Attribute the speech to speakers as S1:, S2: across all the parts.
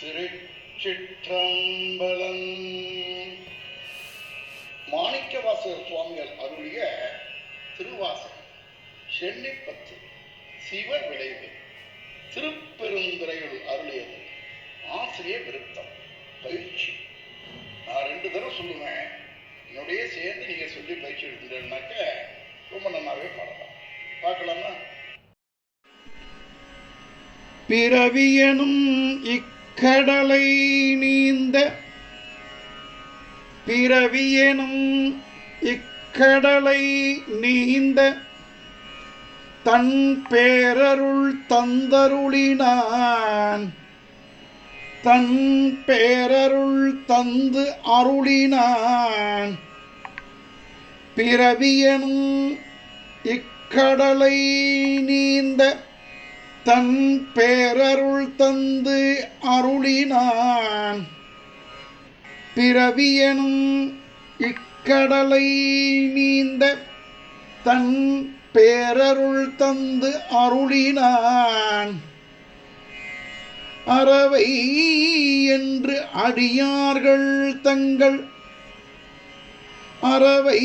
S1: திருச்சிற்றம்பலம். மாணிக்கவாசகர் சுவாமிகள் அருளிய திருவாசகம் சென்னிப்பத்து சிவ விளைவு திருப்பெருந்துறையுள் அருளியது. ஆசிரியர் விருத்தம் பயிற்சி. நான் ரெண்டு தடவை சொல்லுவேன். என்னுடைய சேர்ந்து நீங்க சொல்லி பயிற்சி எடுத்துட்டேன்னாக்க ரொம்ப நல்லாவே பாடலாம். பார்க்கலாமா? பிறவியனும் கடலை நீந்த பிறவியனும் இக்கடலை நீந்த தன் பேரருள் தந்தருளினான். தன் பேரருள் தந்து அருளினான். பிறவியனும் இக்கடலை நீந்த தன் பேரருள் தந்து அருளினான். பிறவியனும் இக்கடலை நீந்த தன் பேரருள் தந்து அருளினான். அறவை என்று அடியார்கள் தங்கள் அறவை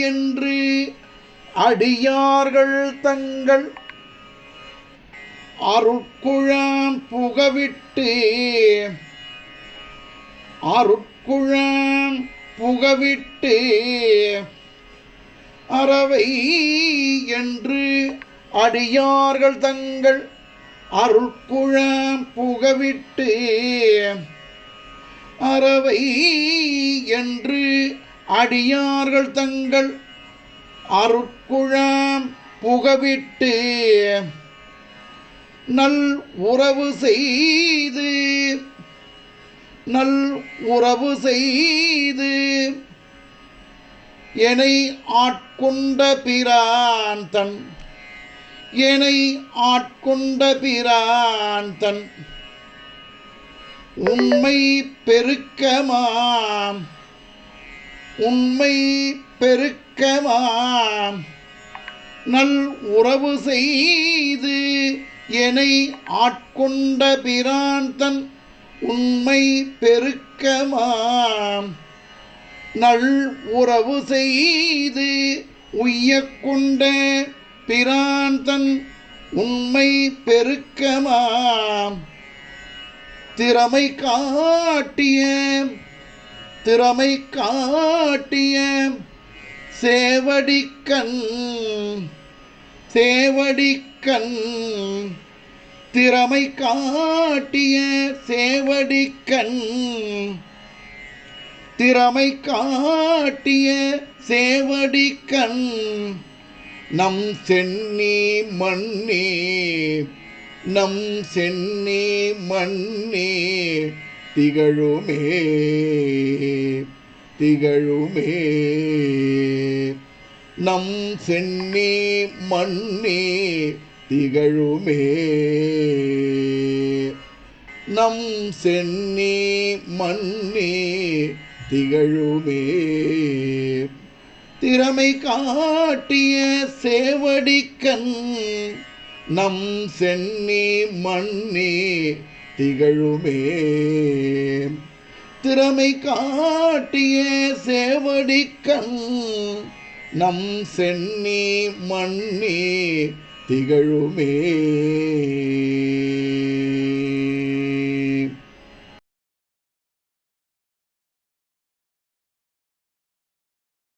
S1: என்று அடியார்கள் தங்கள் அருட்குழாம் புகவிட்டு அருட்குழாம் புகவிட்டு அறவை என்று அடியார்கள் தங்கள் அருட்குழாம் புகவிட்டு அறவை என்று அடியார்கள் தங்கள் அருட்குழாம் புகவிட்டு நல் உறவு செய்து நல் உறவு செய்து என்னை ஆட்கொண்ட பிரான் தன் என்னை ஆட்கொண்ட பிரான் தன் உண்மை பெருக்கமாம் உண்மை பெருக்கமாம். நல் உறவு செய்து எனை ஆட்கொண்ட பிரான் தன் உண்மை பெருக்கமாம். நல் உறவு செய்து உய்யக் கொண்ட பிரான் தன் உண்மை பெருக்கமாம். திறமை காட்டிய திறமை காட்டிய சேவடிக்கண் சேவடிக்கண் கண் திறமை காட்டிய சேவடி கண் திறமை காட்டிய சேவடி கண் நம் சென்னி மண்ணே நம் சென்னி மண்ணே திகழுமே திகழுமே. நம் சென்னி மண்ணே திகழுமே. நம் சென்னி மண்ணே திகழுமே. திறமை காட்டிய சேவடிக்கண் நம் சென்னி மண்ணே திகழுமே. திறமை காட்டிய சேவடிக்கண் நம் சென்னி மண்ணே திகழுமே